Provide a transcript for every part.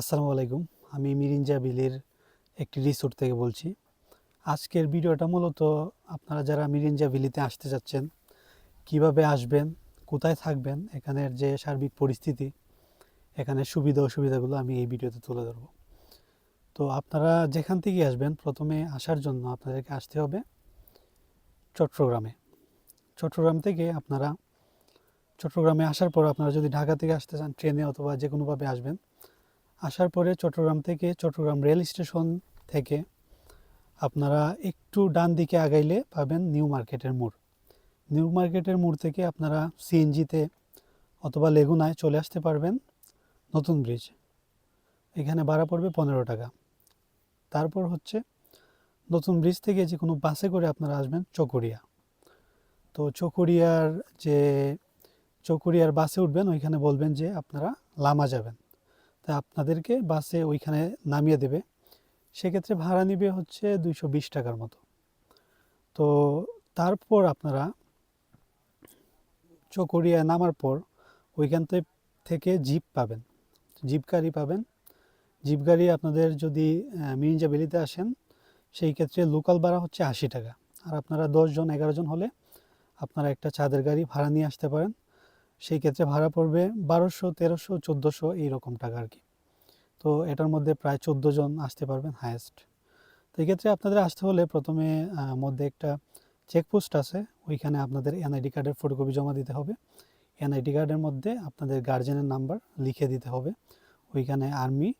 আসসালামু আলাইকুম। আমি মিরিঞ্জা বিলের একটি রিসোর্ট থেকে বলছি। আজকের ভিডিওটা মূলত আপনারা যারা মিরিঞ্জা বিলিতে আসতে যাচ্ছেন, কীভাবে আসবেন, কোথায় থাকবেন, এখানের যে সার্বিক পরিস্থিতি, এখানে সুবিধা অসুবিধাগুলো আমি এই ভিডিওতে তুলে ধরব। তো আপনারা যেখান থেকে আসবেন, প্রথমে আসার জন্য আপনাদেরকে আসতে হবে চট্টগ্রামে। চট্টগ্রাম থেকে আপনারা, চট্টগ্রামে আসার পর আপনারা যদি ঢাকা থেকে আসতে চান, ট্রেনে অথবা যে কোনোভাবে আসবেন আসার পরে চট্টগ্রাম থেকে চট্টগ্রাম রেল স্টেশন থেকে আপনারা একটু ডান দিকে আগাইলে পাবেন নিউ মার্কেটের মোড়। নিউ মার্কেটের মোড় থেকে আপনারা সিএনজিতে অথবা লেগুনায় চলে আসতে পারবেন নতুন ব্রিজ। এখানে ভাড়া পড়বে পনেরো টাকা। তারপর হচ্ছে নতুন ব্রিজ থেকে যে কোনো বাসে করে আপনারা আসবেন চকরিয়া। তো চকরিয়ার যে চকরিয়ার বাসে উঠবেন, ওইখানে বলবেন যে আপনারা লামা যাবেন। তাই আপনাদেরকে বাসে ওইখানে নামিয়ে দেবে। সেক্ষেত্রে ভাড়া নিবে হচ্ছে দুইশো বিশ টাকার মতো। তো তারপর আপনারা চকরিয়ায় নামার পর ওইখান থেকে জিপ পাবেন। জিপ গাড়ি পাবেন। জিপ গাড়ি আপনাদের যদি আহ, মিরিঞ্জা বেলিতে আসেন সেই ক্ষেত্রে লোকাল ভাড়া হচ্ছে আশি টাকা। আর আপনারা দশজন এগারো জন হলে আপনারা একটা চাঁদের গাড়ি ভাড়া নিয়ে আসতে পারেন। সেই ক্ষেত্রে ভাড়া পড়বে বারোশো, তেরোশো, চোদ্দোশো এইরকম টাকা আর কি। তো এটার মধ্যে প্রায় চোদ্দ জন আসতে পারবেন হায়েস্ট তো এক্ষেত্রে আপনাদের আসতে হলে প্রথমে মধ্যে একটা চেকপোস্ট আছে, ওইখানে আপনাদের এনআইডি কার্ডের ফটোকপি জমা দিতে হবে। এনআইডি কার্ডের মধ্যে আপনাদের গার্জেনের নাম্বার লিখে দিতে হবে। ওইখানে আর্মি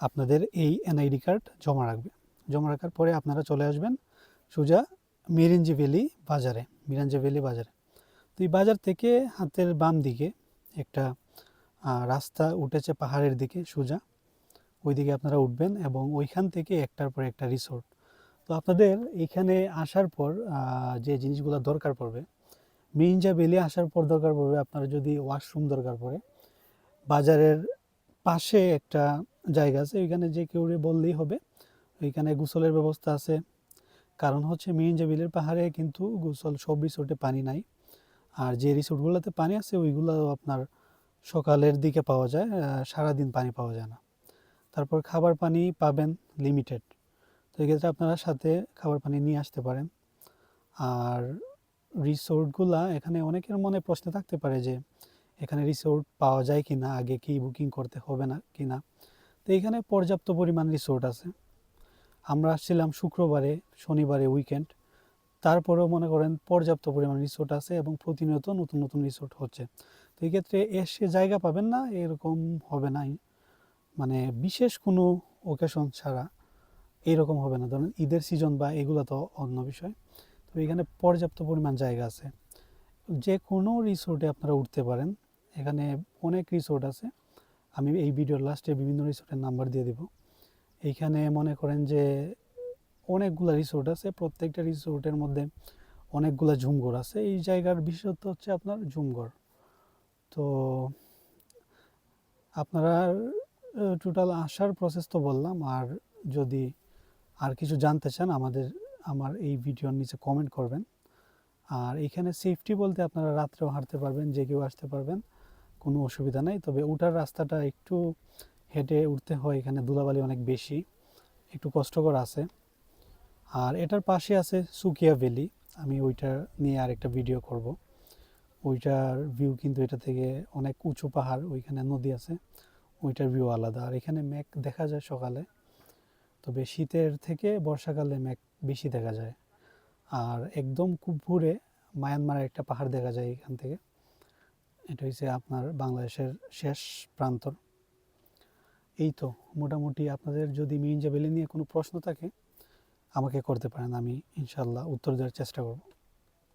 আপনাদের এই এনআইডি কার্ড জমা রাখবে। জমা রাখার পরে আপনারা চলে আসবেন সোজা মিরিঞ্জি ভ্যালি বাজারে মিরাঞ্জি ভ্যালি বাজারে। তো এই বাজার থেকে হাতের বাম দিকে একটা রাস্তা উঠেছে পাহাড়ের দিকে সোজা। ওইদিকে আপনারা উঠবেন এবং ওইখান থেকে একটার পর একটা রিসোর্ট তো আপনাদের এইখানে আসার পর যে জিনিসগুলো দরকার পড়বে মিরিঞ্জা বেলে আসার পর দরকার পড়বে, আপনার যদি ওয়াশরুম দরকার পড়ে, বাজারের পাশে একটা জায়গা আছে, ওইখানে যে কেউ বললেই হবে। ওইখানে গোসলের ব্যবস্থা আছে। কারণ হচ্ছে মিরিঞ্জা বিলের পাহাড়ে কিন্তু গোসল, সব রিসোর্টে পানি নাই। আর যে রিসোর্টগুলোতে পানি আছে, ওইগুলো আপনার সকালের দিকে পাওয়া যায় সারাদিন পানি পাওয়া যায় না। তারপর খাবার পানি পাবেন লিমিটেড তো এক্ষেত্রে আপনারা সাথে খাবার পানি নিয়ে আসতে পারেন। আর রিসোর্টগুলা এখানে অনেকের মনে প্রশ্ন থাকতে পারে যে, এখানে রিসোর্ট পাওয়া যায় কি না আগে কি বুকিং করতে হবে না কি না তো এখানে পর্যাপ্ত পরিমাণ রিসোর্ট আছে। আমরা আসছিলাম শুক্রবারে, শনিবারে উইকেন্ড। তারপরেও মনে করেন পর্যাপ্ত পরিমাণ রিসোর্ট আছে এবং প্রতিনিয়ত নতুন নতুন রিসোর্ট হচ্ছে। তো এই ক্ষেত্রে এসে জায়গা পাবেন না, এরকম হবে না মানে বিশেষ কোনো ওকেশন ছাড়া এইরকম হবে না। ধরেন ঈদের সিজন বা এগুলো তো অন্য বিষয়। তো এখানে পর্যাপ্ত পরিমাণ জায়গা আছে। যে কোনো রিসোর্টে আপনারা উঠতে পারেন। এখানে অনেক রিসোর্ট আছে। আমি এই ভিডিওর লাস্টে বিভিন্ন রিসোর্টের নাম্বার দিয়ে দেব। এইখানে মনে করেন যে অনেকগুলো রিসোর্ট আছে, প্রত্যেকটা রিসোর্টের মধ্যে অনেকগুলো ঝুমঘর আছে। এই জায়গার বিশেষত্ব হচ্ছে আপনার ঝুমঘর তো আপনারা টোটাল আসার প্রসেস তো বললাম, আর যদি আর কিছু জানতে চান, আমাদের, আমার এই ভিডিওর নিচে কমেন্ট করবেন। আর এখানে সেফটি বলতে আপনারা রাত্রেও হাঁটতে পারবেন, যে কেউ আসতে পারবেন, কোনো অসুবিধা নেই। তবে উঠার রাস্তাটা একটু হেঁটে উঠতে হয়, এখানে ধুলাবালি অনেক বেশি, একটু কষ্টকর আছে। আর এটার পাশে আছে সুকিয়া ভ্যালি। আমি ওইটা নিয়ে আরেকটা ভিডিও করব। ওইটার ভিউ কিন্তু এটা থেকে অনেক উঁচু পাহাড়, ওইখানে নদী আছে। ওইটার ভিউ আলাদা। আর এখানে মেঘ দেখা যায় সকালে। তবে শীতের থেকে বর্ষাকালে মেঘ বেশি দেখা যায়। আর একদম কুপুরে মায়ানমারের একটা পাহাড় দেখা যায় এখান থেকে। এটা হচ্ছে আপনার বাংলাদেশের শেষ প্রান্তর। এই তো, মোটামুটি আপনাদের যদি মিরিঞ্জা ভ্যালি নিয়ে কোনো প্রশ্ন থাকে আমাকে করতে পারেন আমি ইনশাল্লাহ উত্তর দেওয়ার চেষ্টা করব।